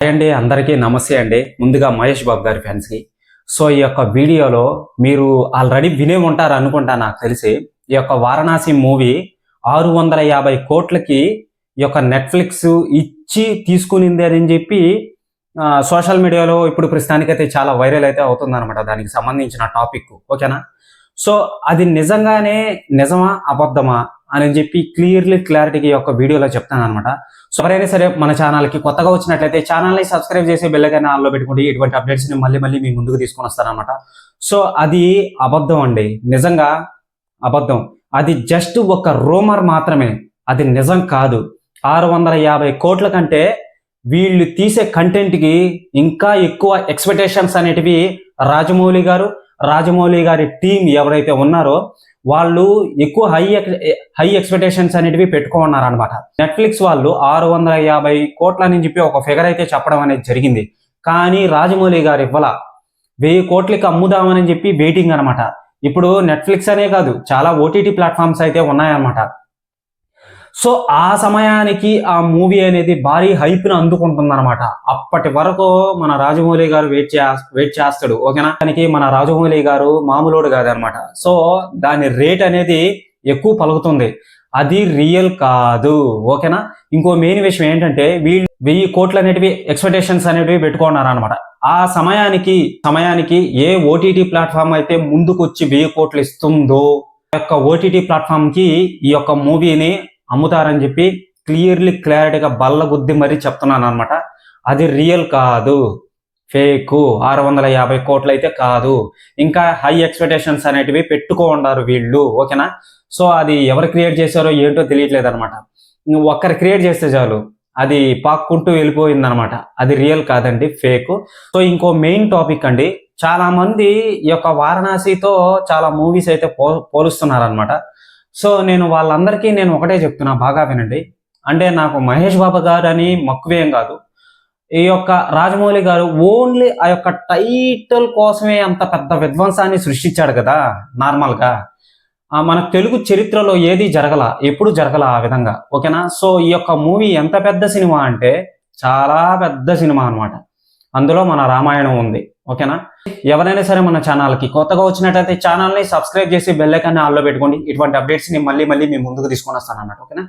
అండి అందరికీ నమస్తే అండి. ముందుగా మహేష్ బాబు గారి ఫ్యాన్స్కి సో ఈ యొక్క వీడియోలో మీరు ఆల్రెడీ వినే ఉంటారు అనుకుంటా నాకు తెలిసి. ఈ యొక్క వారణాసి మూవీ ఆరు వందల యాభై కోట్లకి ఈ యొక్క నెట్ఫ్లిక్స్ ఇచ్చి తీసుకునింది అని చెప్పి సోషల్ మీడియాలో ఇప్పుడు ప్రస్తుతానికైతే చాలా వైరల్ అయితే అవుతుందన్నమాట దానికి సంబంధించిన టాపిక్ ఓకేనా? సో అది నిజంగానే నిజమా అబద్ధమా? అని చెప్పి క్లియర్లీ క్లారిటీకి యొక్క వీడియోలో చెప్తాను అనమాట సో ఎవరైనా సరే మన ఛానల్కి కొత్తగా వచ్చినట్లయితే ఛానల్ని సబ్స్క్రైబ్ చేసి బెల్లకైనా ఆన్లో పెట్టుకుంటే ఇటువంటి అప్డేట్స్ని మళ్ళీ మళ్ళీ మీ ముందుకు తీసుకొని వస్తారనమాట సో అది అబద్ధం అండి. నిజంగా అబద్ధం. అది జస్ట్ ఒక రూమర్ మాత్రమే. అది నిజం కాదు. ఆరు వందల యాభై కోట్ల కంటే వీళ్ళు తీసే కంటెంట్కి ఇంకా ఎక్కువ ఎక్స్పెక్టేషన్స్ అనేటివి రాజమౌళి గారు రాజమౌళి గారి టీం ఎవరైతే ఉన్నారో వాళ్ళు ఎక్కువ హై హై ఎక్స్పెక్టేషన్స్ అనేటివి పెట్టుకున్నారు అనమాట నెట్ఫ్లిక్స్ వాళ్ళు ఆరు వందల యాభై కోట్ల అని చెప్పి ఒక ఫిగర్ అయితే చెప్పడం అనేది జరిగింది. కానీ రాజమౌళి గారు ఇవ్వాల వెయ్యి కోట్లకి అమ్ముదామని చెప్పి వెయిటింగ్ అనమాట ఇప్పుడు నెట్ఫ్లిక్స్ అనే కాదు చాలా ఓటీటీ ప్లాట్ఫామ్స్ అయితే ఉన్నాయన్నమాట. సో ఆ సమయానికి ఆ మూవీ అనేది భారీ హైప్ను అందుకుంటుంది అనమాట అప్పటి వరకు మన రాజమౌళి గారు వెయిట్ చే వెయిట్ చేస్తాడు ఓకేనా? దానికి మన రాజమౌళి గారు మామూలుడు కాదనమాట సో దాని రేట్ అనేది ఎక్కువ పలుకుతుంది. అది రియల్ కాదు ఓకేనా? ఇంకో మెయిన్ విషయం ఏంటంటే వీళ్ళు వెయ్యి కోట్లు అనేటివి ఎక్స్పెక్టేషన్స్ అనేటివి పెట్టుకున్నారనమాట ఆ సమయానికి సమయానికి ఏ ఓటీటీ ప్లాట్ఫామ్ అయితే ముందుకు వచ్చి వెయ్యి కోట్లు ఇస్తుందో యొక్క ఓటీటీ ప్లాట్ఫామ్కి ఈ యొక్క మూవీని అమ్ముతారని చెప్పి క్లియర్లీ క్లారిటీగా బల్ల గుద్ది మరీ చెప్తున్నాను అనమాట అది రియల్ కాదు. ఫేక్. ఆరు వందల యాభై కోట్లు అయితే కాదు. ఇంకా హై ఎక్స్పెక్టేషన్స్ అనేటివి పెట్టుకో ఉండారు వీళ్ళు. ఓకేనా? సో అది ఎవరు క్రియేట్ చేశారో ఏంటో తెలియట్లేదు అనమాట ఒక్కరు క్రియేట్ చేస్తే చాలు. అది పాక్కుంటూ వెళ్ళిపోయింది అనమాట అది రియల్ కాదండి ఫేక్. సో ఇంకో మెయిన్ టాపిక్ అండి. చాలా మంది ఈ యొక్క వారణాసితో చాలా మూవీస్ అయితే పో పోలుస్తున్నారనమాట సో నేను వాళ్ళందరికీ నేను ఒకటే చెప్తున్నా బాగా వినండి. అంటే నాకు మహేష్ బాబు గారు అని మక్కువేం కాదు. ఈ యొక్క రాజమౌళి గారు ఓన్లీ ఆ యొక్క టైటిల్ కోసమే అంత పెద్ద విధ్వంసాన్ని సృష్టించాడు కదా నార్మల్గా. మన తెలుగు చరిత్రలో ఏది జరగల ఎప్పుడు జరగల ఆ విధంగా ఓకేనా? సో ఈ యొక్క మూవీ ఎంత పెద్ద సినిమా అంటే చాలా పెద్ద సినిమా అన్నమాట. అందులో మన రామాయణం ఉంది. ఓకేనా? ఎవరైనా సరే మన ఛానల్కి కొత్తగా వచ్చినట్టయితే ఛానల్ని సబ్స్క్రైబ్ చేసి బెల్లైకాన్ని ఆల్లో పెట్టుకోండి. ఇటువంటి అప్డేట్స్ని మళ్ళీ మళ్ళీ మీ ముందుకు తీసుకొని వస్తాను అన్నట్టు ఓకేనా?